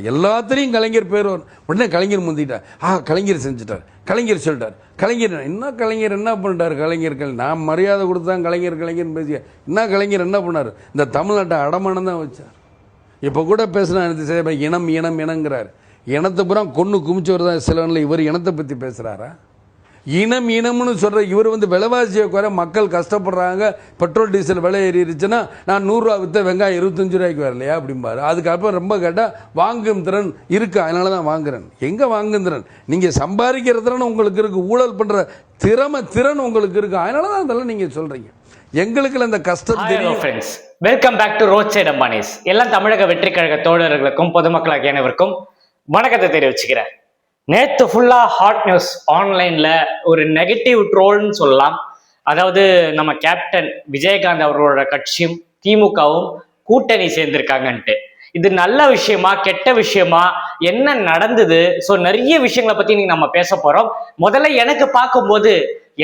எல்லாத்துலேயும் கலைஞர் பேர் வரும். உடனே கலைஞர் முந்திட்டார். ஆ கலைஞர் செஞ்சுட்டார். கலைஞர் சொல்லிட்டார். கலைஞர் என்ன? கலைஞர் என்ன பண்ணிட்டார் கலைஞர்கள்? நான் மரியாதை கொடுத்தா கலைஞர் கலைஞர் பேசிய. என்ன கலைஞர் என்ன பண்ணார்? இந்த தமிழ்நாட்டை அடமானம் தான் வச்சார். இப்போ கூட பேசுனா இனம் இனம் இனங்கிறார். இனத்தை பூரா கொன்று குமிச்சவர் தான் சிலவனில் இவர் இனத்தை பற்றி பேசுகிறாரா இனம் இனம்னு சொல்கிற இவர் வந்து விலைவாசியை குறை மக்கள் கஷ்டப்படுறாங்க. பெட்ரோல் டீசல் விலை ஏறிடுச்சுன்னா நான் நூறுரூவா விற்ற வெங்காயம் இருபத்தஞ்சு ரூபாய்க்கு வரலையா அப்படிம்பாரு. அதுக்கப்புறம் ரொம்ப கேட்டால் வாங்கும் திறன் இருக்கு? அதனால தான் வாங்குறேன். எங்கே வாங்கும் திறன்? நீங்கள் சம்பாதிக்கிற திறன் உங்களுக்கு இருக்கு ஊழல் பண்ணுற திறமை திறன் உங்களுக்கு இருக்கு. அதனால தான் அதெல்லாம் நீங்கள் சொல்கிறீங்க எங்களுக்கு அந்த கஷ்டம் தெரியும். Friends welcome back to road side Ambanis எல்லாம் தமிழக வெற்றி கழக தோழர்களுக்கும் பொதுமக்களாகிய அனைவருக்கும் வணக்கத்தை தெரிவிச்சுக்கிறேன். நேத்து ஃபுல்லா ஹாட் நியூஸ் ஆன்லைன்ல ஒரு நெகட்டிவ் ட்ரோல்னு சொல்லலாம். அதாவது நம்ம கேப்டன் விஜயகாந்த் அவர்களோட கட்சியும் திமுகவும் கூட்டணி சேர்ந்திருக்காங்கன்ட்டு. இது நல்ல விஷயமா கெட்ட விஷயமா என்ன நடந்தது? ஸோ நிறைய விஷயங்களை பத்தி நீங்க நம்ம பேச போறோம். முதல்ல எனக்கு பார்க்கும்போது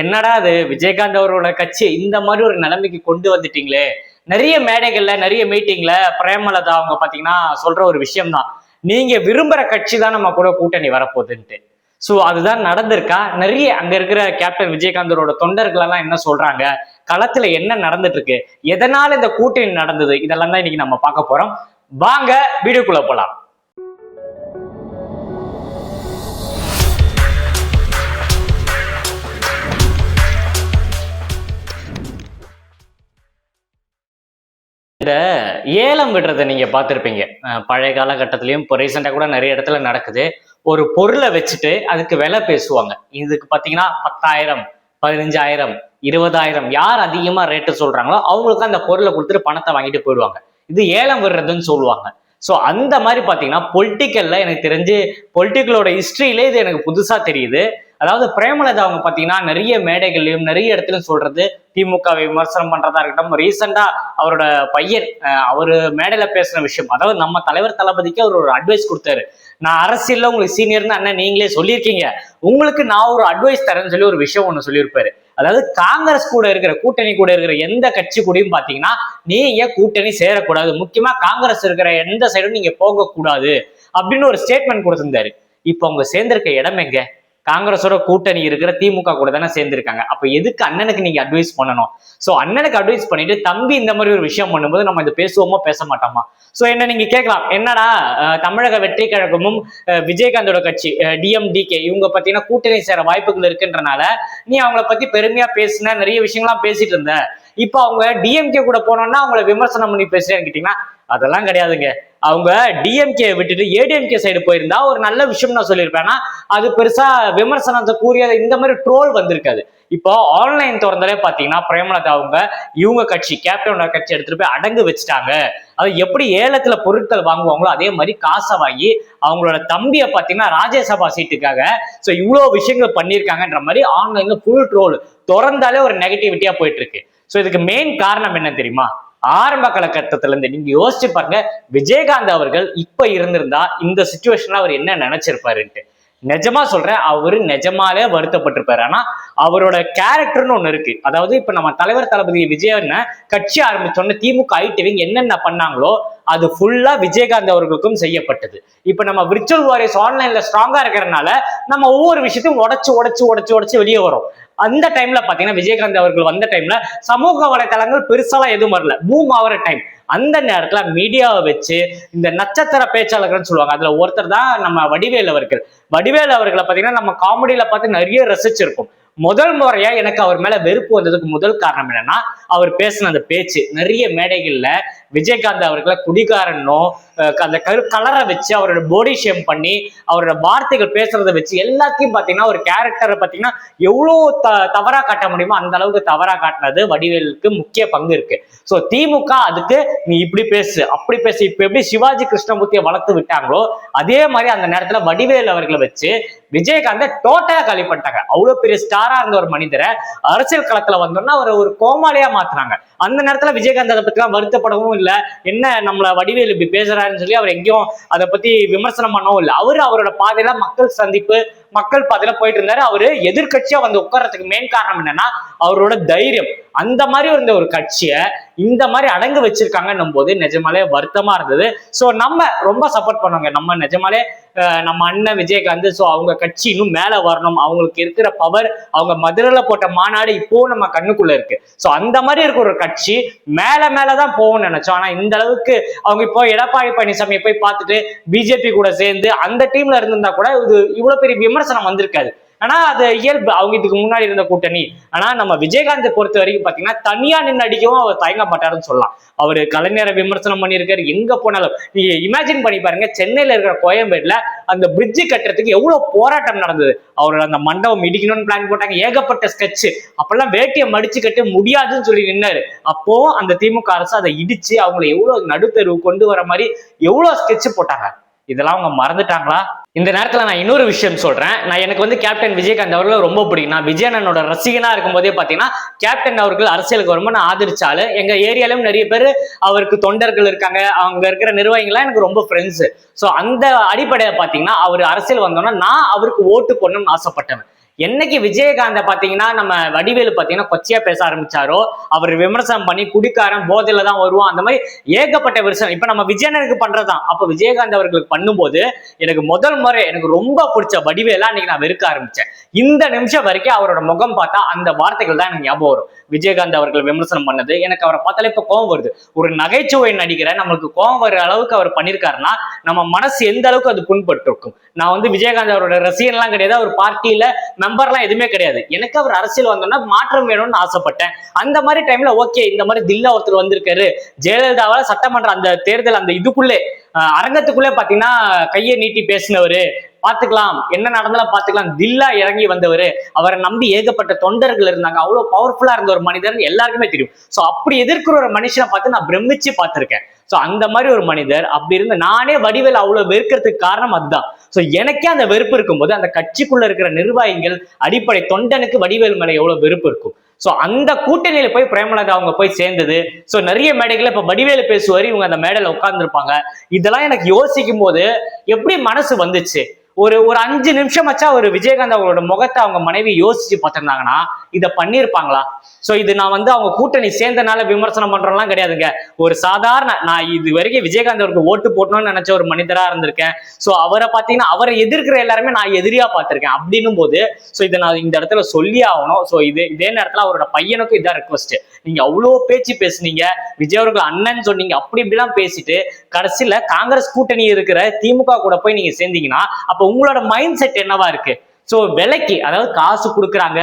என்னடா அது விஜயகாந்த் அவரோட கட்சி இந்த மாதிரி ஒரு நிலைமைக்கு கொண்டு வந்துட்டீங்களே. நிறைய மேடைகள்ல நிறைய மீட்டிங்ல பிரேமலதா அவங்க பாத்தீங்கன்னா சொல்ற ஒரு விஷயம் தான் நீங்க விரும்புற கட்சி தான் நம்ம கூட கூட்டணி வரப்போகுதுன்ட்டு. ஸோ அதுதான் நடந்திருக்கா? நிறைய அங்க இருக்கிற கேப்டன் விஜயகாந்தரோட தொண்டர்கள் எல்லாம் என்ன சொல்றாங்க? களத்துல என்ன நடந்துட்டு இருக்கு எதனால இந்த கூட்டணி நடந்தது? இதெல்லாம் தான் இன்னைக்கு நம்ம பார்க்க போறோம். வாங்க வீடியோக்குள்ள போலாம். இந்த ஏலம் விடுறதை நீங்க பார்த்துருப்பீங்க. பழைய காலகட்டத்திலையும் இப்போ ரீசெண்டாக கூட நிறைய இடத்துல நடக்குது. ஒரு பொருளை வச்சுட்டு அதுக்கு விலை பேசுவாங்க. இதுக்கு பார்த்தீங்கன்னா பத்தாயிரம் பதினஞ்சாயிரம் இருபதாயிரம் யார் அதிகமாக ரேட்டு சொல்றாங்களோ அவங்களுக்கு அந்த பொருளை கொடுத்துட்டு பணத்தை வாங்கிட்டு போயிடுவாங்க. இது ஏலம் விடுறதுன்னு சொல்லுவாங்க. ஸோ அந்த மாதிரி பார்த்தீங்கன்னா பொலிட்டிக்கல்ல எனக்கு தெரிஞ்சு பொலிட்டிக்கலோட ஹிஸ்ட்ரியிலே இது எனக்கு புதுசாக தெரியுது. அதாவது பிரேமலதா அவங்க பார்த்தீங்கன்னா நிறைய மேடைகள்லையும் நிறைய இடத்துலையும் சொல்றது திமுகவை விமர்சனம் பண்றதா இருக்கட்டும். ரீசெண்டா அவரோட பையன் அவர் மேடையில பேசின விஷயம். அதாவது நம்ம தலைவர் தளபதிக்கு அவர் ஒரு அட்வைஸ் கொடுத்தாரு. நான் அரசியல்ல உங்களுக்கு சீனியர்னு அண்ணன் நீங்களே சொல்லியிருக்கீங்க. உங்களுக்கு நான் ஒரு அட்வைஸ் தரேன்னு சொல்லி ஒரு விஷயம் ஒன்று சொல்லியிருப்பாரு. அதாவது காங்கிரஸ் கூட இருக்கிற கூட்டணி கூட இருக்கிற எந்த கட்சி கூடயும் பாத்தீங்கன்னா நீங்க கூட்டணி சேரக்கூடாது? முக்கியமா காங்கிரஸ் இருக்கிற எந்த சைடும் நீங்க போகக்கூடாது. அப்படின்னு ஒரு ஸ்டேட்மெண்ட் கொடுத்திருந்தாரு. இப்போ அவங்க சேர்ந்திருக்க இடம் எங்க? காங்கிரஸோட கூட்டணி இருக்கிற திமுக கூட தானே சேர்ந்திருக்காங்க. அப்ப எதுக்கு அண்ணனுக்கு நீங்க அட்வைஸ் பண்ணணும்? சோ அண்ணனுக்கு அட்வைஸ் பண்ணிட்டு தம்பி இந்த மாதிரி ஒரு விஷயம் பண்ணும்போது நம்ம இதை பேசுவோமா பேச மாட்டோமா சோ என்ன நீங்க கேட்கலாம். என்னடா அஹ், தமிழக வெற்றி கழகமும் அஹ், விஜயகாந்தோட கட்சி டிஎம்டிகே இவங்க பாத்தீங்கன்னா கூட்டணி சேர வாய்ப்புகள் இருக்குன்றனால நீ அவங்கள பத்தி பெருமையா பேசின நிறைய விஷயங்கள்லாம் பேசிட்டு இருந்த. இப்போ அவங்க டிஎம்கே கூட போனோம்னா அவங்கள விமர்சனம் பண்ணி பேசுறேன்னு கேட்டீங்கன்னா அதெல்லாம் கிடையாதுங்க. அவங்க டிஎம்கே விட்டுட்டு ஏடிஎம்கே சைடு போயிருந்தா ஒரு நல்ல விஷயம் நான் சொல்லியிருப்பேன்னா அது பெருசா விமர்சனத்தை கூறிய இந்த மாதிரி ட்ரோல் வந்திருக்காது. இப்போ ஆன்லைன் திறந்தாலே பாத்தீங்கன்னா பிரேமலதா அவங்க இவங்க கட்சி கேப்டனோட கட்சி எடுத்துட்டு போய் அடங்கு வச்சுட்டாங்க. அது எப்படி ஏலத்துல பொருட்கள் வாங்குவாங்களோ அதே மாதிரி காசை வாங்கி அவங்களோட தம்பியை பாத்தீங்கன்னா ராஜ்யசபா சீட்டுக்காக ஸோ இவ்வளோ விஷயங்கள் பண்ணியிருக்காங்கன்ற மாதிரி ஆன்லைன்ல ஃபுல் ட்ரோல் திறந்தாலே ஒரு நெகட்டிவிட்டியா போயிட்டு இருக்கு. ஸோ இதுக்கு மெயின் காரணம் என்ன தெரியுமா? ஆரம்ப காலகட்டத்துல இருந்து நீங்க யோசிச்சு பாருங்க விஜயகாந்த் அவர்கள் இப்ப இருந்திருந்தா இந்த சுச்சுவேஷன்ல அவர் என்ன நினைச்சிருப்பாருன்ட்டு. நிஜமா சொல்றேன் அவரு நிஜமாலே வருத்தப்பட்டிருப்பாரு. ஆனா அவரோட கேரக்டர்னு ஒண்ணு இருக்கு. அதாவது இப்ப நம்ம தலைவர் தளபதி விஜயன் கட்சி ஆரம்பிச்சோன்னு திமுக ஐடிவிங் என்னென்ன பண்ணாங்களோ அது ஃபுல்லா விஜயகாந்த் அவர்களுக்கும் செய்யப்பட்டது. இப்ப நம்ம விர்ச்சுவல் வாரியர்ஸ் ஆன்லைன்ல ஸ்ட்ராங்கா இருக்கிறதுனால நம்ம ஒவ்வொரு விஷயத்தையும் உடச்சு உடச்சு உடச்சு உடச்சு வெளியே வரும் அந்த டைம்ல பாத்தீங்கன்னா விஜயகாந்த் அவர்கள் வந்த டைம்ல சமூக வலைதளங்கள் பெருசாலாம் எதுவும் வரல. பூம் ஆகிற டைம் அந்த நேரத்துல மீடியாவை வச்சு இந்த நட்சத்திர பேச்சாளர்கள்னு சொல்லுவாங்க அதுல ஒருத்தர் தான் நம்ம வடிவேல் அவர்கள். வடிவேல் அவர்களை பாத்தீங்கன்னா நம்ம காமெடியில பார்த்து நிறைய ரசிச்சிருக்கும் முதல் முறையா எனக்கு அவர் மேல வெறுப்பு வந்ததுக்கு முதல் காரணம் என்னன்னா அவர் பேசின அந்த பேச்சு. நிறைய மேடைகள்ல விஜயகாந்த் அவர்களை குடிகாரனும் அந்த கரு கலரை வச்சு அவரோட பாடி ஷேம் பண்ணி அவரோட வார்த்தைகள் பேசுறத வச்சு எல்லாத்தையும் பாத்தீங்கன்னா ஒரு கேரக்டரை பாத்தீங்கன்னா எவ்வளோ த தவறா காட்ட முடியுமோ அந்த அளவுக்கு தவறா காட்டினது வடிவேலுக்கு முக்கிய பங்கு இருக்கு. சோ திமுக அதுக்கு நீ இப்படி பேசு அப்படி பேசு. இப்ப எப்படி சிவாஜி கிருஷ்ணமூர்த்தியை வளர்த்து விட்டாங்களோ அதே மாதிரி அந்த நேரத்துல வடிவேல் அவர்களை வச்சு விஜயகாந்த டோட்டலா காலி பண்ணிட்டாங்க. அவ்வளவு பெரிய ஸ்டாரா இருந்த ஒரு மனிதரை அரசியல் களத்துல வந்தோம்னா அவரை ஒரு கோமாளியா மாத்துறாங்க. அந்த நேரத்துல விஜயகாந்த் அதை பத்தி வருத்தப்படவும் இல்ல. என்ன நம்மள வடிவேல் இப்படி பேசுறாருன்னு சொல்லி அவர் எங்கேயும் அதை பத்தி விமர்சனம் பண்ணவும் இல்லை. அவரு அவரோட பாதையில மக்கள் சந்திப்பு மக்கள் பாதையில போயிட்டு இருந்தாரு. அவரு எதிர்கட்சியா வந்து உட்கார்றதுக்கு மெயின் காரணம் என்னன்னா அவரோட தைரியம். அந்த மாதிரி இருந்த ஒரு கட்சியை இந்த மாதிரி அடங்கு வச்சிருக்காங்கன்னும் போது நிஜமாலே வருத்தமா இருந்தது. ஸோ நம்ம ரொம்ப சப்போர்ட் பண்ணுவாங்க. நம்ம நிஜமாலே நம்ம அண்ணன் விஜயகாந்த் ஸோ அவங்க கட்சி இன்னும் மேல வரணும். அவங்களுக்கு இருக்கிற பவர் அவங்க மதுரையில் போட்ட மாநாடு இப்போ நம்ம கண்ணுக்குள்ள இருக்கு. ஸோ அந்த மாதிரி இருக்கிற ஒரு கட்சி மேல மேலதான் போகணும்னு நினைச்சோம். ஆனா இந்த அளவுக்கு அவங்க இப்போ எடப்பாடி பழனிசாமி போய் பார்த்துட்டு பிஜேபி கூட சேர்ந்து அந்த டீம்ல இருந்திருந்தா கூட இது இவ்வளவு பெரிய விமர்சனம் வந்திருக்காது. ஆனா அது இயல்பு. அவங்க இதுக்கு முன்னாடி இருந்த கூட்டணி. ஆனா நம்ம விஜயகாந்த் பொறுத்த வரைக்கும் பாத்தீங்கன்னா தனியா நின்று அடிக்கவும் அவர் தயங்க மாட்டாருன்னு சொல்லலாம். அவர் கலைஞரை விமர்சனம் பண்ணியிருக்காரு. எங்க போனாலும். நீங்க இமேஜின் பண்ணி பாருங்க சென்னையில இருக்கிற கோயம்பேடுல அந்த பிரிட்ஜ் கட்டுறதுக்கு எவ்வளவு போராட்டம் நடந்தது. அவரோட அந்த மண்டபம் இடிக்கணும்னு பிளான் போட்டாங்க. ஏகப்பட்ட ஸ்கெட்ச் அப்பெல்லாம் வேட்டியை மடிச்சு கட்ட முடியாதுன்னு சொல்லி நின்னாரு. அப்போ அந்த திமுக அரசு அதை இடிச்சு அவங்களை எவ்வளவு நடுத்தருவு கொண்டு வர மாதிரி எவ்வளவு ஸ்கெட்ச் போட்டாங்க. இதெல்லாம் அவங்க மறந்துட்டாங்களா? இந்த நேரத்தில் நான் இன்னொரு விஷயம் சொல்றேன். நான் எனக்கு வந்து கேப்டன் விஜயகாந்த் அவர்கள் ரொம்ப பிடிக்கும். நான் விஜயனோட ரசிகனா இருக்கும்போதே பாத்தீங்கன்னா கேப்டன் அவர்கள் அரசியலுக்கு ரொம்ப நான் ஆதரிச்சாலும் எங்க ஏரியாலும் நிறைய பேர் அவருக்கு தொண்டர்கள் இருக்காங்க. அவங்க இருக்கிற நிர்வாகிகள்லாம் எனக்கு ரொம்ப ஃப்ரெண்ட்ஸ் ஸோ அந்த அடிப்படையில் பாத்தீங்கன்னா அவர் அரசியல் வந்தோன்னா நான் அவருக்கு ஓட்டு போடணும்னு ஆசைப்பட்டேன் என்னைக்கு விஜயகாந்த பாத்தீங்கன்னா நம்ம வடிவேலு பாத்தீங்கன்னா கொச்சையா பேச ஆரம்பிச்சாரோ அவர் விமர்சனம் பண்ணி குடிக்காரன் போதையில தான் வருவான் அந்த மாதிரி ஏகப்பட்ட விமர்சனம். இப்ப நம்ம விஜயனருக்கு பண்றதுதான். அப்ப விஜயகாந்த் அவர்களுக்கு பண்ணும்போது எனக்கு முதல் முறை எனக்கு ரொம்ப பிடிச்ச வடிவேலா அன்னைக்கு நான் வெறுக்க ஆரம்பிச்சேன். இந்த நிமிஷம் வரைக்கும் அவரோட முகம் பார்த்தா அந்த வார்த்தைகள் தான் எனக்கு ஞாபகம் வரும். விஜயகாந்த் அவர்கள் விமர்சனம் பண்ணது. எனக்கு அவரை பார்த்தாலே இப்போ கோவம் வருது. ஒரு நகைச்சுவை நடிகரை நம்மளுக்கு கோவம் வர அளவுக்கு அவர் பண்ணியிருக்காருன்னா நம்ம மனசு எந்த அளவுக்கு அது புண்பட்டிருக்கும்? நான் வந்து விஜயகாந்த் அவரோட ரசிகன்லாம் கிடையாது. அவர் பார்ட்டியில மெம்பர்லாம் எதுவுமே கிடையாது. எனக்கு அவர் அரசியல் வந்தோம்னா மாற்றம் வேணும்னு ஆசைப்பட்டேன். அந்த மாதிரி டைம்ல ஓகே இந்த மாதிரி தில்லா ஒருத்தர் வந்திருக்காரு. ஜெயலலிதாவால சட்டமன்ற அந்த தேர்தல் அந்த இதுக்குள்ளே அரங்கத்துக்குள்ளே பார்த்தீங்கன்னா கையை நீட்டி பேசினவர் பாத்துக்கலாம் என்ன நடந்தாலும் பாத்துக்கலாம் தில்லா இறங்கி வந்தவர். அவரை நம்பி ஏகப்பட்ட தொண்டர்கள் இருந்தாங்க. அவ்வளவு பவர்ஃபுல்லா இருந்த ஒரு மனிதர் எல்லாருக்குமே தெரியும். சோ அப்படி எதிர்க்கிற ஒரு மனுஷனை பார்த்து நான் பிரமிச்சு பார்த்திருக்கேன். சோ அந்த மாதிரி ஒரு மனிதர் அப்படி இருந்து நானே வடிவேல் அவ்வளவு வெறுக்கிறதுக்கு காரணம் அதுதான். சோ எனக்கே அந்த வெறுப்பு இருக்கும்போது அந்த கட்சிக்குள்ள இருக்கிற நிர்வாகிகள் அடிப்படை தொண்டனுக்கு வடிவேல் மேல எவ்வளவு வெறுப்பு இருக்கும். சோ அந்த கூட்டணியில போய் பிரேமலதா அவங்க போய் சேர்ந்தது. சோ நிறைய மேடைகளை இப்ப வடிவேலு பேசுவாரு இவங்க அந்த மேடையில உட்கார்ந்துருப்பாங்க. இதெல்லாம் எனக்கு யோசிக்கும் போது எப்படி மனசு வந்துச்சு? ஒரு ஒரு அஞ்சு நிமிஷம் வச்சா ஒரு விஜயகாந்த் அவங்களோட முகத்தை அவங்க மனைவி யோசிச்சு பார்த்திருந்தாங்கன்னா இதை பண்ணியிருப்பாங்களா? சோ இது நான் வந்து அவங்க கூட்டணி சேர்ந்தனால விமர்சனம் பண்றோம்லாம் கிடையாதுங்க. ஒரு சாதாரண நான் இது வரைக்கும் விஜயகாந்த் அவருக்கு ஓட்டு போடணும்னு நினைச்ச ஒரு மனிதரா இருந்திருக்கேன். சோ அவரை பார்த்தீங்கன்னா அவரை எதிர்க்கிற எல்லாருமே நான் எதிரியா பார்த்திருக்கேன் அப்படின்னும் போது சோ இதை நான் இந்த இடத்துல சொல்லி ஆகணும். சோ இது இதே நேரத்துல அவரோட பையனுக்கும் இதான் ரெக்வஸ்ட் நீங்க அவ்வளோ பேச்சு பேசுனீங்க. விஜய் அவர்கள் அண்ணன் சொன்னீங்க. அப்படி இப்படிலாம் பேசிட்டு கடைசியில காங்கிரஸ் கூட்டணி இருக்கிற திமுக கூட போய் நீங்க சேர்ந்தீங்கன்னா அப்ப உங்களோட மைண்ட் செட் என்னவா இருக்கு? சோ விலைக்கு அதாவது காசு கொடுக்குறாங்க.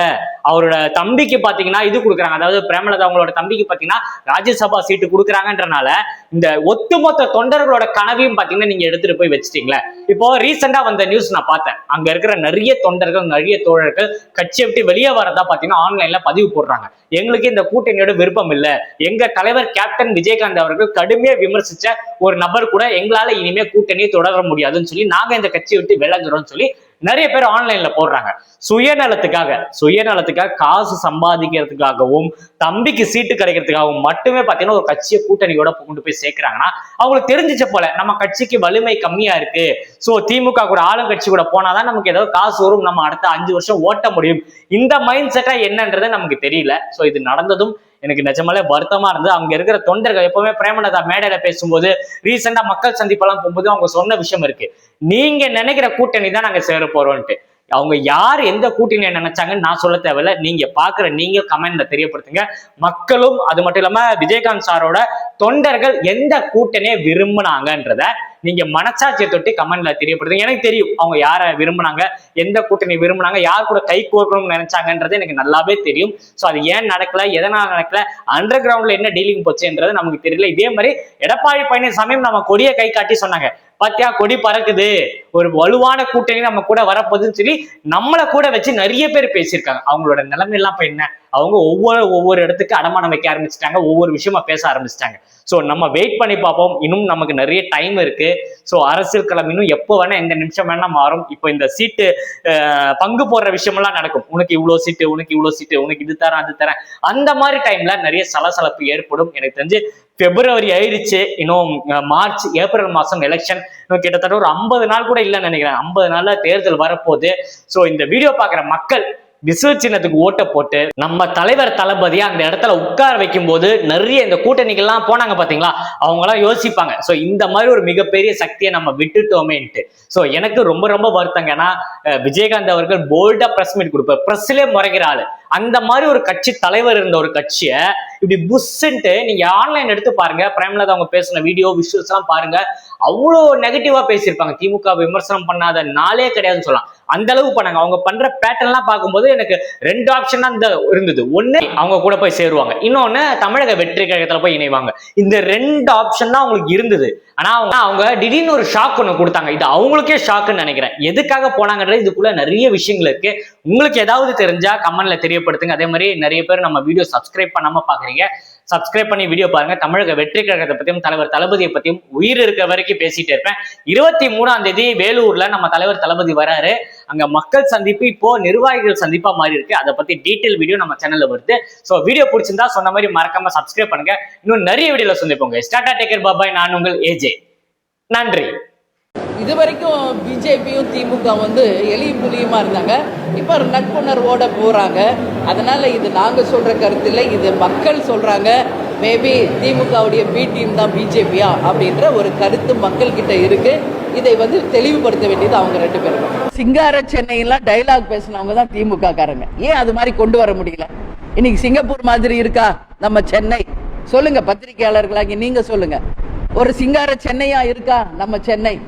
அவரோட தம்பிக்கு பாத்தீங்கன்னா இது கொடுக்குறாங்க. அதாவது பிரேமலதா அவங்களோட தம்பிக்கு பாத்தீங்கன்னா ராஜ்யசபா சீட்டு கொடுக்குறாங்கன்றனால இந்த ஒட்டுமொத்த தொண்டர்களோட கனவையும் பாத்தீங்கன்னா நீங்க எடுத்துட்டு போய் வச்சுட்டீங்களே. இப்போ ரீசெண்டா வந்த நியூஸ் நான் பார்த்தேன். அங்க இருக்கிற நிறைய தொண்டர்கள் நிறைய தோழர்கள் கட்சியை விட்டு வெளியே வரதா பாத்தீங்கன்னா ஆன்லைன்ல பதிவு போடுறாங்க. எங்களுக்கு இந்த கூட்டணியோட விருப்பம் இல்ல. எங்க தலைவர் கேப்டன் விஜயகாந்த் அவர்கள் கடுமையா விமர்சிச்ச ஒரு நபர் கூட எங்களால இனிமே கூட்டணியை தொடர முடியாதுன்னு சொல்லி நாங்க இந்த கட்சியை விட்டு விலகுறோம்னு சொல்லி நிறைய பேர் ஆன்லைன்ல போடுறாங்க. சுயநலத்துக்காக சுயநலத்துக்காக காசு சம்பாதிக்கிறதுக்காகவும் தம்பிக்கு சீட்டு கிடைக்கிறதுக்காகவும் மட்டுமே பாத்தீங்கன்னா ஒரு கட்சியை கூட்டணியோட கொண்டு போய் சேர்க்கிறாங்கன்னா அவங்களுக்கு தெரிஞ்சிச்ச போல நம்ம கட்சிக்கு வலிமை கம்மியா இருக்கு. சோ திமுக கூட ஆளுங்கட்சி கூட போனாதான் நமக்கு ஏதாவது காசு வரும் நம்ம அடுத்த அஞ்சு வருஷம் ஓட்ட முடியும். இந்த மைண்ட் செட்டா என்னன்றது நமக்கு தெரியல. சோ இது நடந்ததும் எனக்கு நிஜமாலே வருத்தமா இருந்தது. அங்க இருக்கிற தொண்டர்கள் எப்பவுமே பிரேமலதா மேடையில பேசும்போது ரீசெண்டா மக்கள் சந்திப்பெல்லாம் போகும்போது அவங்க சொன்ன விஷயம் இருக்கு. நீங்க நினைக்கிற கூட்டணி தான் நாங்க சேர போறோம்ட்டு அவங்க யார் எந்த கூட்டணியை நினைச்சாங்கன்னு நான் சொல்ல தேவையில்ல. நீங்க பாக்குற நீங்க கமெண்ட்ல தெரியப்படுத்துங்க. மக்களும் அது மட்டும் இல்லாம விஜயகாந்த் சாரோட தொண்டர்கள் எந்த கூட்டணியை விரும்பினாங்கன்றத நீங்க மனசாட்சியை தொட்டு கமெண்ட்ல தெரியப்படுத்துங்க. எனக்கு தெரியும் அவங்க யாரை விரும்புனாங்க எந்த கூட்டணி விரும்புனாங்க யார் கூட கை கோர்க்கணும்னு நினைச்சாங்கன்றது எனக்கு நல்லாவே தெரியும். ஸோ அது ஏன் நடக்கல எதனால நடக்கல அண்டர் கிரவுண்ட்ல என்ன டீலிங் போச்சுன்றது நமக்கு தெரியல. இதே மாதிரி எடப்பாடி பழனிசாமியும் நம்ம கொடியை கை காட்டி சொன்னாங்க. பாத்தியா கொடி பறக்குது. ஒரு வலுவான கூட்டணி நம்ம கூட வரப்போகுதுன்னு சொல்லி நம்மளை கூட வச்சு நிறைய பேர் பேசியிருக்காங்க. அவங்களோட நிலைமை எல்லாம் இப்ப என்ன? அவங்க ஒவ்வொரு ஒவ்வொரு இடத்துக்கு அடமானம் வைக்க ஆரம்பிச்சிட்டாங்க ஒவ்வொரு விஷயமா பேச ஆரம்பிச்சிட்டாங்க. ஸோ நம்ம வெயிட் பண்ணி பார்ப்போம். இன்னும் நமக்கு நிறைய டைம் இருக்கு. ஸோ அரசியல் களம் இன்னும் எப்போ வேணா எந்த நிமிஷம் வேணா மாறும். இப்போ இந்த சீட்டு பங்கு போடுற விஷயமெல்லாம் நடக்கும். உனக்கு இவ்வளோ சீட்டு உனக்கு இவ்வளோ சீட்டு உனக்கு இது தரேன் அது தரேன். அந்த மாதிரி டைம்ல நிறைய சலசலப்பு ஏற்படும். எனக்கு தெரிஞ்சு பிப்ரவரி ஆயிடுச்சு. இன்னும் மார்ச் ஏப்ரல் மாசம் எலெக்ஷன் இன்னும் கிட்டத்தட்ட ஒரு ஐம்பது நாள் கூட இல்லைன்னு நினைக்கிறேன். ஐம்பது நாள்ல தேர்தல் வரப்போகுது. ஸோ இந்த வீடியோ பார்க்குற மக்கள் விசில் சின்னத்துக்கு ஓட்டை போட்டு நம்ம தலைவர் தளபதியை அந்த இடத்துல உட்கார வைக்கும் போது நிறைய இந்த கூட்டணிகள்லாம் போனாங்க பாத்தீங்களா? அவங்க எல்லாம் யோசிப்பாங்க. சோ இந்த மாதிரி ஒரு மிகப்பெரிய சக்தியை நம்ம விட்டுட்டோமேன்ட்டு. சோ எனக்கு ரொம்ப ரொம்ப வருத்தங்க. ஏன்னா விஜயகாந்த் அவர்கள் போல்டா பிரஸ் மீட் கொடுப்பார். பிரஸ்லயே முறைகிற ஆளு. அந்த மாதிரி ஒரு கட்சி தலைவர் இருந்த ஒரு கட்சியை இப்படி புஷ்ன்ட்டு நீங்க ஆன்லைன் எடுத்து பாருங்க. பிரேமலதா அவங்க பேசின வீடியோ விஷுவல்ஸ் எல்லாம் பாருங்க. அவ்வளோ நெகட்டிவா பேசியிருப்பாங்க. திமுக விமர்சனம் பண்ணாத நாளே கிடையாதுன்னு சொல்லலாம். அந்த அளவு பண்ணாங்க. அவங்க பண்ற பேட்டர்ன்லாம் பார்க்கும்போது எனக்கு ரெண்டு ஆப்ஷன் தான் இந்த இருந்தது. ஒண்ணு அவங்க கூட போய் சேருவாங்க. இன்னொன்னு தமிழக வெற்றி கழகத்துல போய் இணைவாங்க. இந்த ரெண்டு ஆப்ஷன் தான் அவங்களுக்கு இருந்தது. ஆனா அவங்க அவங்க திடீர்னு ஒரு ஷாக் ஒன்று கொடுத்தாங்க. இது அவங்களுக்கே ஷாக்குன்னு நினைக்கிறேன். எதுக்காக போனாங்கன்றது இதுக்குள்ள நிறைய விஷயங்கள் இருக்கு. உங்களுக்கு ஏதாவது தெரிஞ்சா கமெண்ட்ல தெரியப்படுத்துங்க. அதே மாதிரி நிறைய பேர் நம்ம வீடியோ சப்ஸ்கிரைப் பண்ணாம பாக்குறீங்க. சப்ஸ்கிரைப் பண்ணி வீடியோ பாருங்க. தமிழக வெற்றி கழகத்தை பத்தியும் தலைவர் தளபதியை பத்தியும் உயிர் இருக்க வரைக்கும் பேசிட்டு இருப்பேன். இருபத்தி மூணாம் தேதி வேலூர்ல நம்ம தலைவர் தளபதி வராரு. அங்க மக்கள் சந்திப்பு இப்போ நிர்வாகிகள் சந்திப்பா மாறி இருக்கு. அதை பத்தி டீட்டெயில் வீடியோ நம்ம சேனல்ல வருது. சோ வீடியோ பிடிச்சிருந்தா சொன்ன மாதிரி மறக்காம சப்ஸ்கிரைப் பண்ணுங்க. இன்னும் நிறைய வீடியோல சந்திப்போங்க ஸ்டாட்டா டேக்கர் பாபாய் நான் உங்கள் ஏஜே நன்றி. இது வரைக்கும் பிஜேபியும் திமுக வந்து எலியும் புலியுமா இருந்தாங்க. இப்போ நட்புணர்வோட போகிறாங்க அதனால் இது நாங்கள் சொல்கிற கருத்தில் இது மக்கள் சொல்கிறாங்க மேபி திமுகவுடைய பி டீம் தான் பிஜேபியா அப்படின்ற ஒரு கருத்து மக்கள்கிட்ட இருக்குது இதை வந்து தெளிவுபடுத்த வேண்டியது அவங்க ரெண்டு பேரும். சிங்கார சென்னையெல்லாம் டைலாக் பேசினவங்க தான் திமுக காரங்க ஏன் அது மாதிரி கொண்டு வர முடியல? இன்னைக்கு சிங்கப்பூர் மாதிரி இருக்கா? நம்ம சென்னை. சொல்லுங்க பத்திரிகையாளர்களாகி நீங்க சொல்லுங்க. ஒரு சிங்கார சென்னையா இருக்கா? நம்ம சென்னை.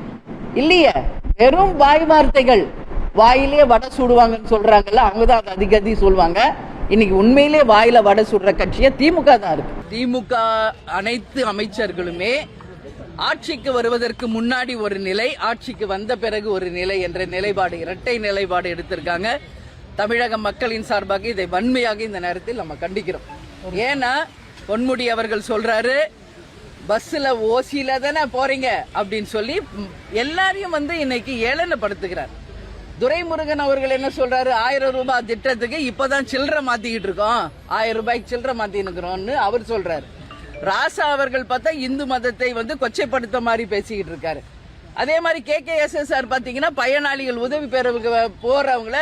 இல்லையே. வெறும் வாய் வார்த்தைகள். வாயிலே வடை சுடுவாங்கன்னு சொல்றாங்கல்ல அவங்கதான் அதை அதிக அதிக சொல்லுவாங்க இன்னைக்கு உண்மையிலே வாயில வடை சுடுற கட்சியா திமுக தான் இருக்கு. திமுக அனைத்து அமைச்சர்களுமே ஆட்சிக்கு வருவதற்கு முன்னாடி ஒரு நிலை ஆட்சிக்கு வந்த பிறகு ஒரு நிலை என்ற நிலைப்பாடு இரட்டை நிலைப்பாடு எடுத்திருக்காங்க. தமிழக மக்களின் சார்பாக இதை வன்மையாக இந்த நேரத்தில் நம்ம கண்டிக்கிறோம். ஏன்னா பொன்முடி அவர்கள் சொல்றாரு பஸ்ஸில் ஓசியில தானே போறீங்க? அப்படின்னு சொல்லி எல்லாரையும் வந்து இன்னைக்கு ஏளனப்படுத்துகிறார். துரைமுருகன் அவர்கள் என்ன சொல்றாரு? ஆயிரம் ரூபாய் திட்டத்துக்கு இப்பதான் சில்லற மாத்திக்கிட்டு இருக்கோம். ஆயிரம் ரூபாய்க்கு சில்லறை மாத்தின்னு அவர் சொல்றாரு. ராசா அவர்கள் பார்த்தா இந்து மதத்தை வந்து கொச்சைப்படுத்த மாதிரி பேசிக்கிட்டு இருக்காரு. அதே மாதிரி K K S S R பார்த்தீங்கன்னா பயனாளிகள் உதவி பெறவங்க போறவங்கள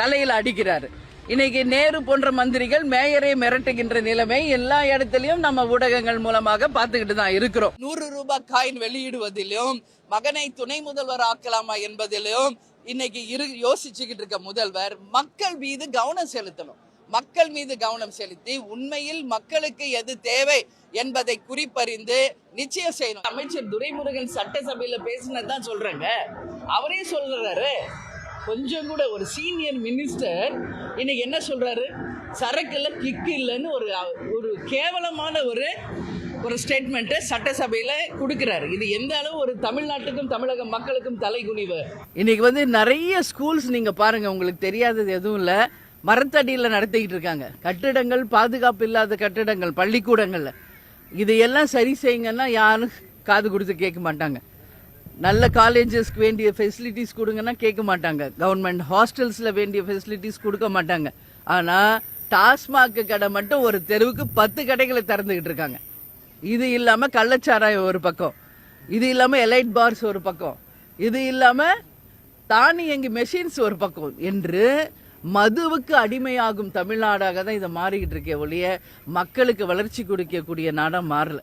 தலையில் அடிக்கிறாரு. இன்னைக்கு நேரு போன்ற மந்திரிகள் மேயரை மிரட்டுகின்ற நிலைமை எல்லா இடத்துலயும் நம்ம ஊடகங்கள் மூலமாக பார்த்துக்கிட்டு தான் இருக்கிறோம். நூறு ரூபாய் காயின் வெளியிடுவதிலும் மகனை துணை முதல்வர் ஆக்கலாமா என்பதிலும் இன்னைக்கு இரு யோசிச்சுக்கிட்டு இருக்க முதல்வர் மக்கள் மீது கவனம் செலுத்தணும். மக்கள் மீது கவனம் செலுத்தி உண்மையில் மக்களுக்கு எது தேவை என்பதை குறிப்பறிந்து நிச்சயம் செய்யணும். அமைச்சர் துரைமுருகன் சட்டசபையில பேசினதான் சொல்றாங்க. அவரே சொல்றாரு. கொஞ்சம் கூட ஒரு சீனியர் மினிஸ்டர் இன்னைக்கு என்ன சொல்றாரு? சரக்குல கிக்கு இல்லைன்னு ஒரு ஒரு கேவலமான ஒரு ஒரு ஸ்டேட்மெண்ட்டை சட்டசபையில் கொடுக்குறாரு. இது எந்த அளவு ஒரு தமிழ்நாட்டுக்கும் தமிழக மக்களுக்கும் தலைகுனிவு? இன்னைக்கு வந்து நிறைய ஸ்கூல்ஸ் நீங்கள் பாருங்கள் உங்களுக்கு தெரியாதது எதுவும் இல்லை. மரத்தடியில் நடத்திக்கிட்டு இருக்காங்க. கட்டிடங்கள் பாதுகாப்பு இல்லாத கட்டிடங்கள் பள்ளிக்கூடங்களில். இதையெல்லாம் சரி செய்யுங்கன்னா யாரும் காது கொடுத்து கேட்க மாட்டாங்க. நல்ல காலேஜஸ்க்கு வேண்டிய ஃபெசிலிட்டிஸ் கொடுங்கன்னா கேட்க மாட்டாங்க. கவர்மெண்ட் ஹாஸ்டல்ஸில் வேண்டிய ஃபெசிலிட்டிஸ் கொடுக்க மாட்டாங்க. ஆனால் டாஸ்மாக் கடை மட்டும் ஒரு தெருவுக்கு பத்து கடைகளை திறந்துக்கிட்டு இருக்காங்க. இது இல்லாமல் கள்ளச்சாராயம் ஒரு பக்கம். இது இல்லாமல் எலைட் பார்ஸ் ஒரு பக்கம். இது இல்லாமல் தானியங்கி மெஷின்ஸ் ஒரு பக்கம். என்று மதுவுக்கு அடிமையாகும் தமிழ்நாடாக தான் இதை மாறிக்கிட்டு இருக்கே ஒழிய மக்களுக்கு வளர்ச்சி கொடுக்கக்கூடிய நாடாக மாறல.